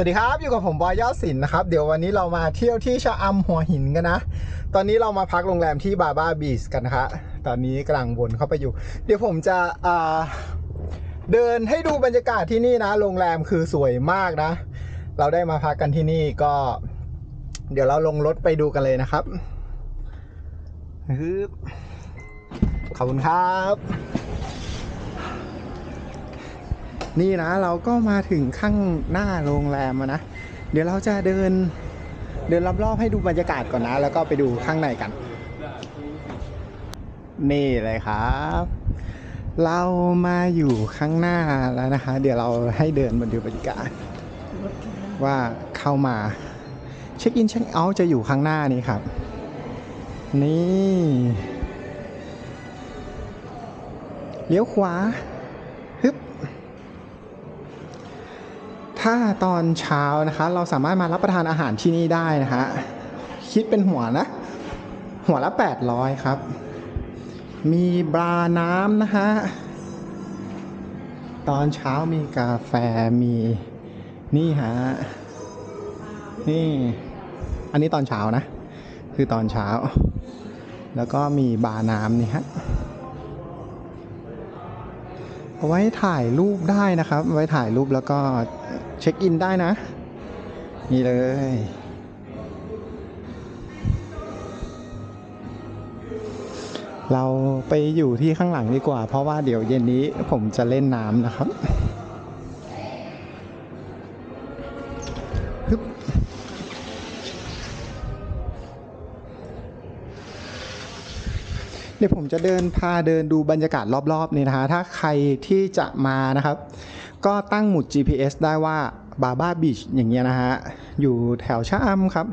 สวัสดีครับ อยู่กับผมบอยยอดศิลป์นะครับ เดี๋ยววันนี้เรามาเที่ยวที่ชะอำหัวหินกันนะ ตอนนี้เรามาพักโรงแรมที่บาบาบีชกันนะคะตอนนี้กำลังวนเข้าไปอยู่ เดี๋ยวผมจะเดินให้ดูบรรยากาศที่นี่นะ โรงแรมคือสวยมากนะ เราได้มาพักกันที่นี่ก็ เดี๋ยวเราลงรถไปดูกันเลยนะครับขอบคุณครับ นี่นะเราก็มาถึงข้างหน้าโรงแรมนะเดี๋ยวเราจะเดินเดินรอบๆให้ดูบรรยากาศก่อนนะ แล้วก็ไปดูข้างในกัน นี่เลยครับ เรามาอยู่ข้างหน้าแล้วนะคะ เดี๋ยวเราให้เดินมาดูบรรยากาศ ว่าเข้ามาเช็คอินเช็คเอาท์จะอยู่ข้างหน้านี้ครับ นี่เลี้ยวขวาฮึบ ถ้าตอนเช้านะคะ เราสามารถมารับประทานอาหารที่นี่ได้นะฮะคิดเป็นหัวนะ หัวละ 800 ครับ มีบราน้ำนะฮะ ตอนเช้ามีกาแฟมีนี่ฮะ นี่ อันนี้ตอนเช้านะ คือตอนเช้า แล้วก็มีบาร์น้ำนี่ฮะเอาไว้ถ่ายรูปได้นะครับ ไว้ถ่ายรูปแล้วก็ เช็คอินได้นะ นี่เลย เราไปอยู่ที่ข้างหลังดีกว่า เพราะว่าเดี๋ยวเย็นนี้ผมจะเล่นน้ำนะครับเดี๋ยวผมจะเดินพาเดินดูบรรยากาศรอบๆนี่นะฮะถ้าใครที่จะมานะครับ ก็ตั้งหมุด GPS ได้ว่าบาบาบีชอย่างเงี้ยนะฮะ อยู่แถวชะอำครับ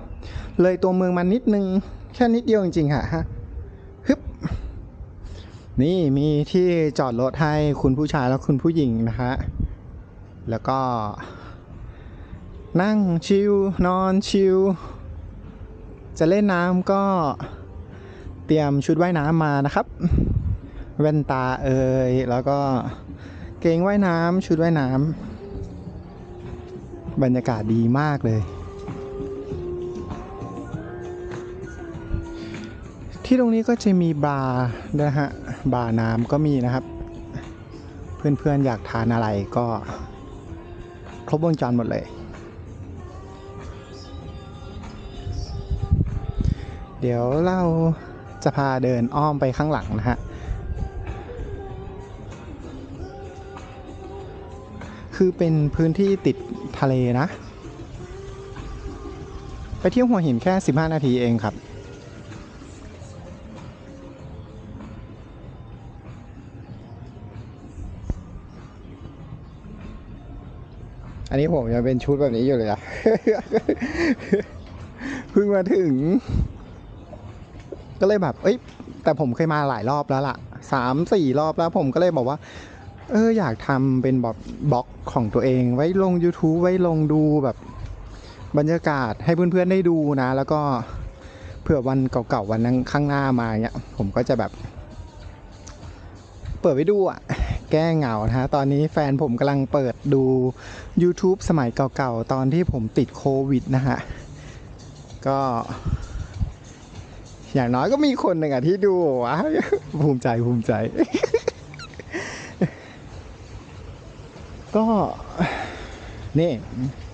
เลยตัวเมืองมานิดนึง แค่นิดเดียวจริงๆค่ะฮะฮึบนี่มีที่จอดรถให้คุณผู้ชายและคุณผู้หญิงนะฮะ แล้วก็ นั่งชิลนอนชิลจะเล่นน้ำก็เตรียมชุดว่ายน้ำมานะครับ แว่นตาเอ่ยแล้วก็ กงว่ายน้ำชุดว่ายน้ำบรรยากาศดีมากเลย ที่ตรงนี้ก็จะมีบาร์นะฮะบาร์น้ำก็มีนะครับ เพื่อนๆอยากทานอะไรก็ครบวงจรหมดเลย เดี๋ยวเราจะพาเดินอ้อมไปข้างหลังนะฮะ คือเป็นพื้นที่ติดทะเลนะ ไปเที่ยวหัวหินแค่ 15 นาทีเองครับ อันนี้ผมยังเป็นชุดแบบนี้อยู่เลยอะเพิ่งมาถึง ก็เลยแบบ เอ้ย แต่ผมเคยมาหลายรอบแล้วล่ะสามสี่รอบแล้วผมก็เลยบอกว่า เอออยากทำเป็นแบบบล็อกของตัวเอง ไว้ลง YouTube ไว้ลงดูแบบบรรยากาศให้เพื่อนๆได้ดูนะ แล้วก็เผื่อวันเก่าๆวันนั้นข้างหน้ามาเนี้ยผมก็จะแบบ เปิดไว้ดูอะ แก้เหงานะฮะ ตอนนี้แฟนผมกำลังเปิดดู YouTube สมัยเก่าๆ ตอนที่ผมติดโควิดนะฮะ ก็ อย่างน้อยก็มีคนหนึ่งอะที่ดูวะภูมิใจภูมิใจ ก็นี่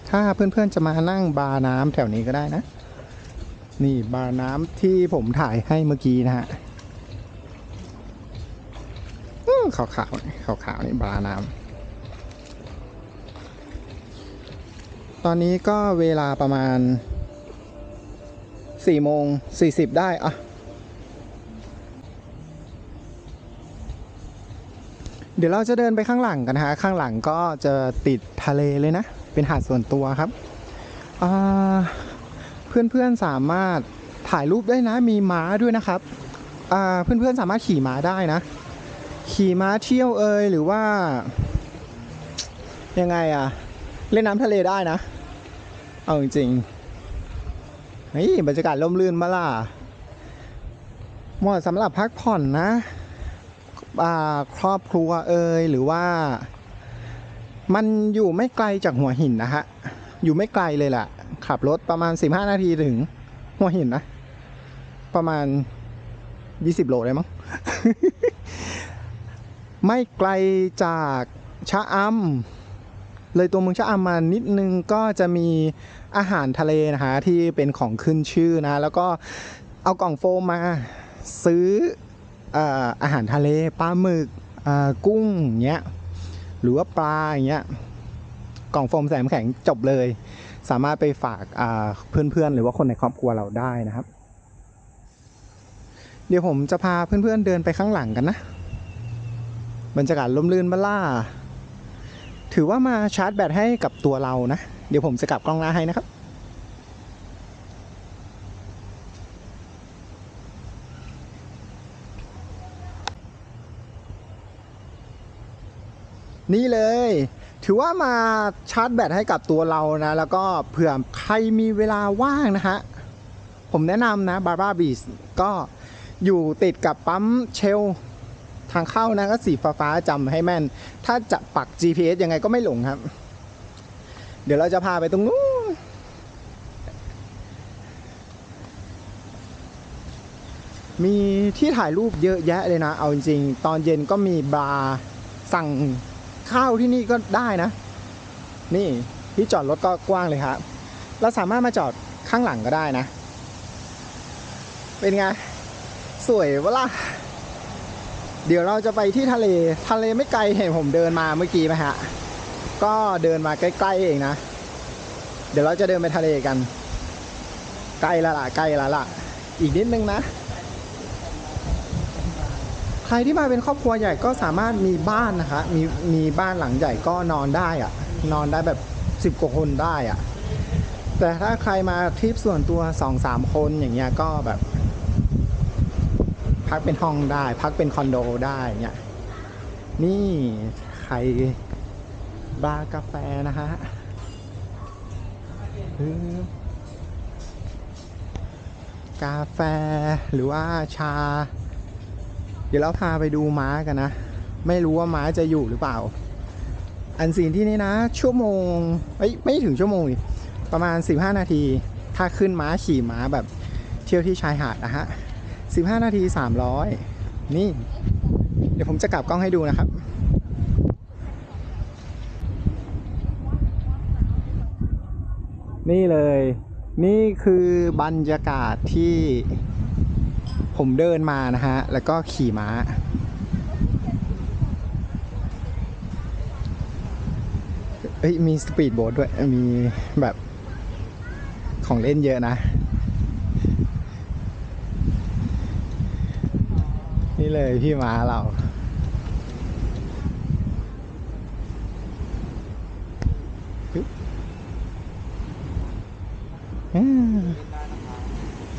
ถ้าเพื่อนๆจะมานั่งบาร์น้ำแถวนี้ก็ได้นะ นี่บาร์น้ำที่ผมถ่ายให้เมื่อกี้นะฮะอื้อขาวๆขาวๆนี่บาร์น้ำตอนนี้ก็เวลาประมาณ4โมง40 ได้อะ เดี๋ยวเราจะเดินไปข้างหลังกันนะฮะข้างหลังก็จะติดทะเลเลยนะ เป็นหาดส่วนตัวครับเพื่อนๆสามารถถ่ายรูปได้นะมีม้าด้วยนะครับเพื่อนๆสามารถขี่ม้าได้นะ ขี่ม้าเที่ยวเอยหรือว่า ยังไงอะเล่นน้ำทะเลได้นะ เอาจริงๆเฮ้ยบรรยากาศร่มรื่นมาล่ะเหมาะสำหรับพักผ่อนนะ ครอบครัวเอ่ยหรือว่า มันอยู่ไม่ไกลจากหัวหินนะฮะ อยู่ไม่ไกลเลยแหละขับรถประมาณ 15 นาทีถึงหัวหินนะ ประมาณ 20 โลได้มั้ง ไม่ไกลจากชะอำเลยตัวเมืองชะอำมานิดนึงก็จะมีอาหารทะเลนะฮะที่เป็นของขึ้นชื่อนะ แล้วก็เอากล่องโฟมมาซื้อ อาหารทะเลปลาหมึกกุ้งอย่างเงี้ยหรือว่าปลาอย่างเงี้ยกล่องโฟมใส่น้ำแข็งจบเลย สามารถไปฝากาเพื่อนๆ หรือว่าคนในครอบครัวเราได้นะครับ เดี๋ยวผมจะพาเพื่อนๆเดินไปข้างหลังกันนะบรรยากาศล่มลื่นมาล่า ถือว่ามาชาร์จแบตให้กับตัวเรานะ เดี๋ยวผมจะกลับกล้องหน้าให้นะครับ นี่เลย ถือว่ามาชาร์จแบตให้กับตัวเรานะ แล้วก็เผื่อใครมีเวลาว่างนะฮะ ผมแนะนำนะบาร์บาบีสก็อยู่ติดกับปั๊มเชลทางเข้านะก็สีฟ้าๆจำให้แม่น ถ้าจะปัก GPS ยังไงก็ไม่หลงครับ เดี๋ยวเราจะพาไปตรงนู้นมีที่ถ่ายรูปเยอะแยะเลยนะ เอาจริงๆตอนเย็นก็มีบาร์สั่ง ข้าวที่นี่ก็ได้นะ นี่ที่จอดรถก็กว้างเลยครับ เราสามารถมาจอดข้างหลังก็ได้นะ เป็นไง สวยเวล่ะ เดี๋ยวเราจะไปที่ทะเล ทะเลไม่ไกลเห็นผมเดินมาเมื่อกี้ไหมฮะ ก็เดินมาใกล้ๆเองนะ เดี๋ยวเราจะเดินไปทะเลกัน ใกล้ละล่ะใกล้ละล่ะอีกนิดนึงนะ ครที่มาเป็นครอบครัวใหญ่ก็สามารถมีบ้านนะคะ มีมีบ้านหลังใหญ่ก็นอนได้อะนอนได้แบบสิบกว่าคนได้อะแต่ถ้าใครมาทริปส่วนตัวสองสามคนอย่างเงี้ยก็แบบ พักเป็นห้องได้ พักเป็นคอนโดได้เนี่ยนี่ใครบาร์กาแฟนะฮะกาแฟหรือว่าชา เดี๋ยวเราพาไปดูม้ากันนะ ไม่รู้ว่าม้าจะอยู่หรือเปล่า อันซีนที่นี่นะ ชั่วโมงเอ้ยไม่ถึงชั่วโมงประมาณ 15 นาที ถ้าขึ้นม้าขี่ม้าแบบเที่ยวที่ชายหาดนะฮะ 15 นาที 300 นี่ เดี๋ยวผมจะกลับกล้องให้ดูนะครับนี่เลย นี่คือบรรยากาศที่ ผมเดินมานะฮะ แล้วก็ขี่ม้าเอ้ย มีสปีดโบ๊ทด้วย มีแบบของเล่นเยอะนะ นี่เลยพี่ม้าเรา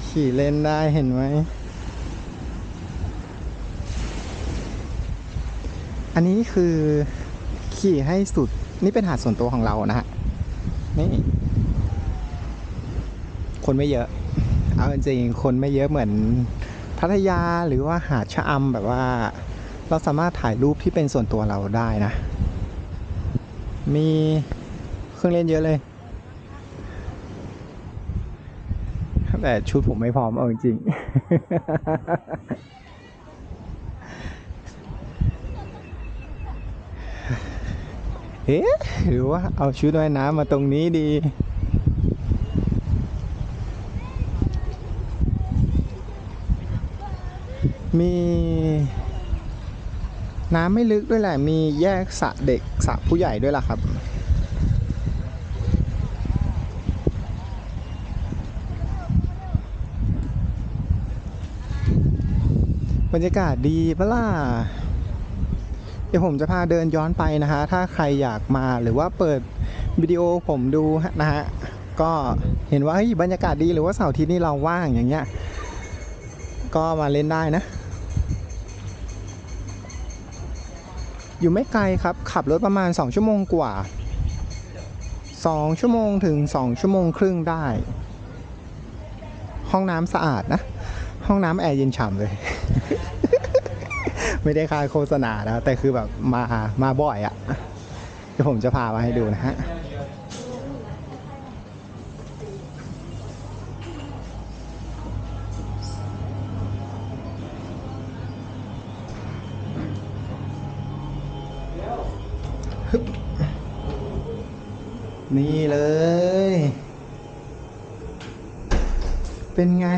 ขี่เล่นได้เห็นไหม อันนี้คือขี่ให้สุดนี่เป็นหาดส่วนตัวของเรานะฮะนี่คนไม่เยอะ เอาจริงๆคนไม่เยอะเหมือนพัทยาหรือว่าหาดชะอำแบบว่า เราสามารถถ่ายรูปที่เป็นส่วนตัวเราได้นะ มีเครื่องเล่นเยอะเลย แต่ชุดผมไม่พร้อมเอาจริง เอ๊ะหรือว่าเอาชุดว่ายน้ำมาตรงนี้ดี มีน้ำไม่ลึกด้วยแหละ มีแยกสระเด็กสระผู้ใหญ่ด้วยล่ะครับ บรรยากาศดีปะล่ะ ดี๋ยวผมจะพาเดินย้อนไปนะฮะ ถ้าใครอยากมาหรือว่าเปิดวิดีโอผมดูนะฮะ ก็เห็นว่าเฮ้ยบรรยากาศดีหรือว่าเสาร์อาทิตย์นี้เราว่างอย่างเงี้ย ก็มาเล่นได้นะ อยู่ไม่ไกลครับ ขับรถประมาณ 2 ชั่วโมงกว่า 2 ชั่วโมงถึง 2 ชั่วโมงครึ่งได้ ห้องน้ำสะอาดนะ ห้องน้ำแอร์เย็นฉ่ำเลย ไม่ได้ค่าโฆษณานะแต่คือแบบมามาบ่อยอะ่ะเดี๋ยวผมจะพามาให้ดูนะฮะนี่เลย เป็นไง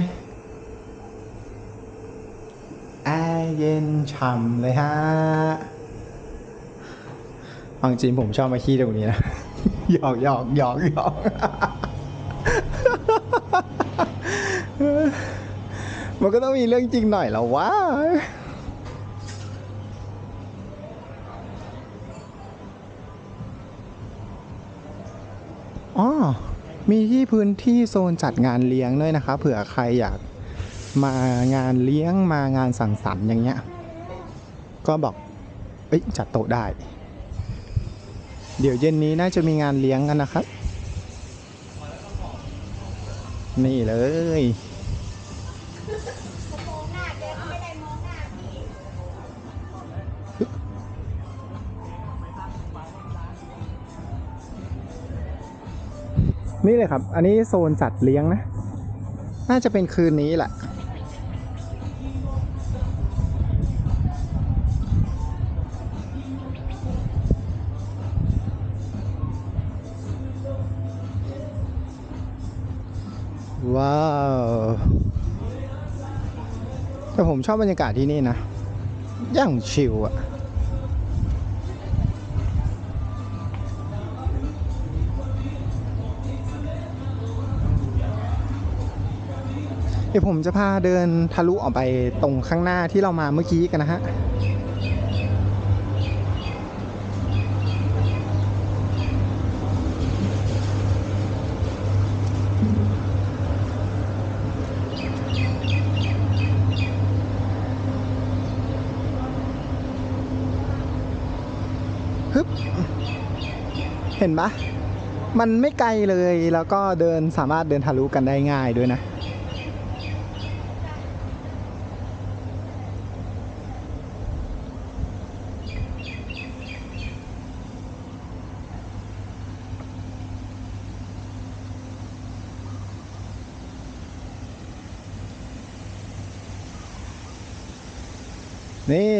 เย็นฉ่ำเลยฮะเอาจริงผมชอบมาขี้ตรงนี้นะหยอกหยอกหยอกหยอกมันก็ต้องมีเรื่องจริงหน่อยแล้ววะอ๋อมีที่พื้นที่โซนจัดงานเลี้ยงด้วยนะคะเผื่อใครอยาก มางานเลี้ยงมางานสังสรรค์อย่างเงี้ย ก็บอกเอ้ยจัดโต๊ะได้ เดี๋ยวเย็นนี้น่าจะมีงานเลี้ยงกันนะครับ นี่เลยนี่เลยครับ อันนี้โซนสัตว์เลี้ยงนะ น่าจะเป็นคืนนี้แหละ ว้าว แต่ผมชอบบรรยากาศที่นี่นะ ย่างชิลอะเดี๋ยวผมจะพาเดินทะลุออกไปตรงข้างหน้าที่เรามาเมื่อกี้กันนะฮะ ห็นปะมันไม่ไกลเลยแล้วก็เดินสามารถเดินทะลุกันได้ง่ายด้วยนะ นี่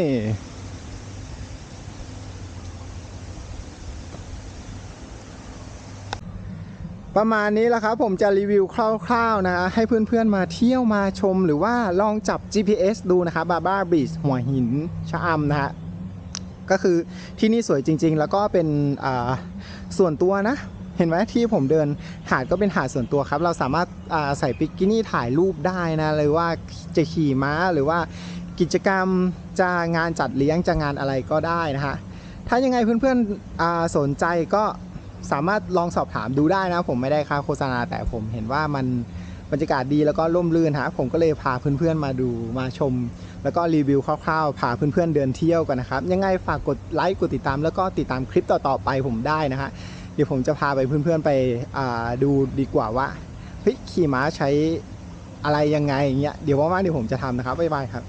ประมาณนี้แหละครับผมจะรีวิวคร่าวๆนะให้เพื่อนๆมาเที่ยวมาชมหรือว่าลองจับ GPS ดูนะครับบาบาบีชหัวหินชะอำนะฮะก็คือที่นี่สวยจริง ๆ แล้วก็เป็นส่วนตัวนะ เห็นไหมที่ผมเดินหาดก็เป็นหาดส่วนตัวครับ เราสามารถใส่ปิกินี่ถ่ายรูปได้นะหรือว่าจะขี่ม้าหรือว่ากิจกรรมจะงานจัดเลี้ยงจะงานอะไรก็ได้นะฮะถ้ายังไงเพื่อนๆสนใจก็ สามารถลองสอบถามดูได้นะ ผมไม่ได้ค่าโฆษณาแต่ผมเห็นว่ามันบรรยากาศดีแล้วก็ร่มรื่นฮะผมก็เลยพาเพื่อนๆมาดูมาชม แล้วก็รีวิวคร่าวๆพาเพื่อนๆเดินเที่ยวกันนะครับ ยังไงฝากกดไลค์กดติดตาม แล้วก็ติดตามคลิปต่อๆไปผมได้นะฮะเดี๋ยวผมจะพาไปเพื่อนๆไปดูดีกว่าว่าเฮ้ยขี่ม้าใช้อะไรยังไงอย่างเงี้ยเดี๋ยวว่างๆเดี๋ยวผมจะทำนะครับบ๊ายบายครับ